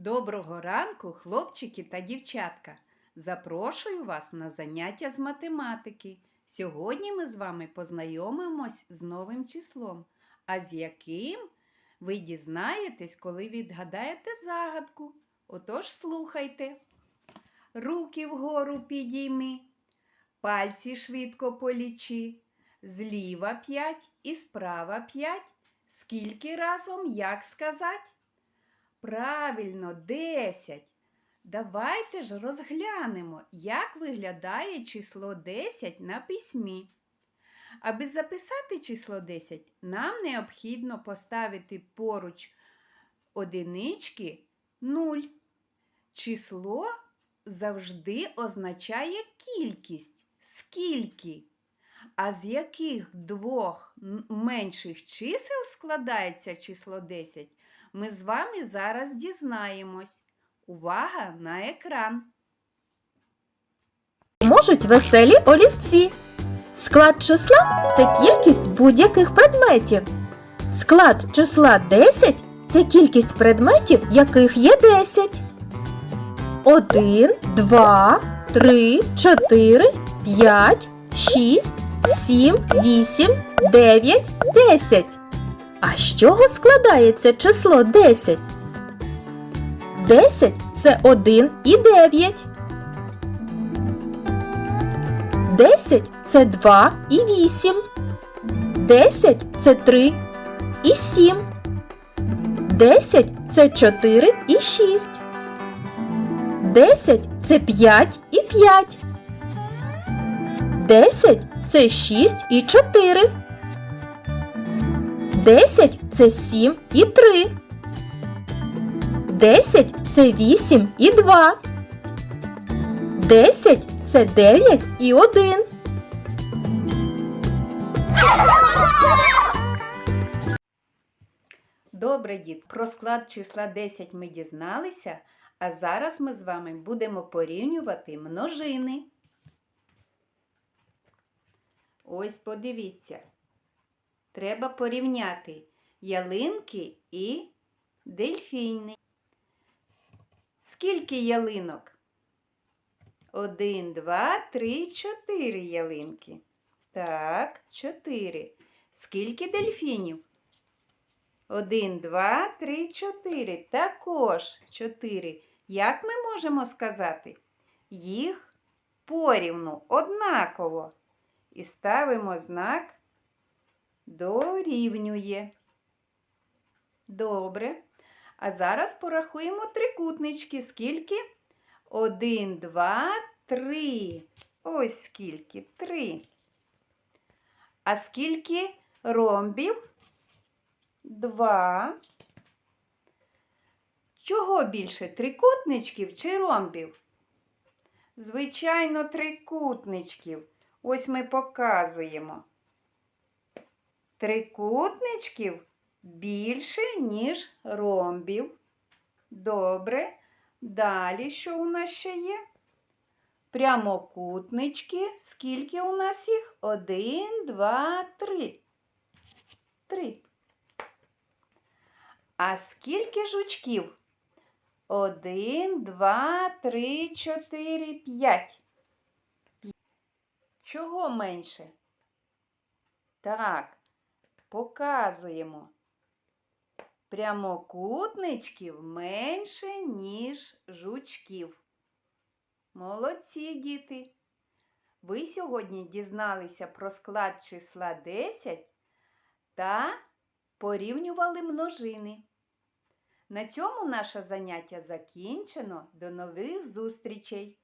Доброго ранку, хлопчики та дівчатка! Запрошую вас на заняття з математики. Сьогодні ми з вами познайомимось з новим числом, а з яким ви дізнаєтесь, коли відгадаєте загадку. Отож слухайте. Руки вгору підійми, пальці швидко полічи, зліва п'ять і справа п'ять. Скільки разом, як сказать? Правильно, 10. Давайте ж розглянемо, як виглядає число 10 на письмі. Аби записати число 10, нам необхідно поставити поруч одинички 0. Число завжди означає кількість. Скільки? А з яких двох менших чисел складається число 10? Ми з вами зараз дізнаємось. Увага на екран! Можуть веселі олівці. Склад числа це кількість будь-яких предметів. Склад числа 10 це кількість предметів, яких є 10. 1, 2, 3, 4, 5, 6, 7, 8, 9, 10. А з чого складається число 10? 10 це 1 і 9. 10 це 2 і 8. 10 це 3 і 7. 10 це 4 і 6. 10 це 5 і 5. 10 це 6 і 4. 10 це 7 і 3. 10 це 8 і 2. 10 це 9 і 1. Добре, діт, про склад числа 10 ми дізналися, а зараз ми з вами будемо порівнювати множини. Ось подивіться. Треба порівняти ялинки і дельфіни. Скільки ялинок? Один, два, три, чотири ялинки. Так, чотири. Скільки дельфінів? Один, два, три, чотири. Також чотири. Як ми можемо сказати? Їх порівну однаково. І ставимо знак дорівнює. Добре. А зараз порахуємо трикутнички. Скільки? Один, два, три. Ось скільки. Три. А скільки ромбів? Два. Чого більше? Трикутничків чи ромбів? Звичайно, трикутничків. Ось ми показуємо. Трикутничків більше, ніж ромбів. Добре. Далі що у нас ще є? Прямокутнички. Скільки у нас їх? Один, два, три. Три. А скільки жучків? Один, два, три, чотири, п'ять. Чого менше? Так, показуємо. Прямокутничків менше, ніж жучків. Молодці, діти! Ви сьогодні дізналися про склад числа 10 та порівнювали множини. На цьому наше заняття закінчено. До нових зустрічей!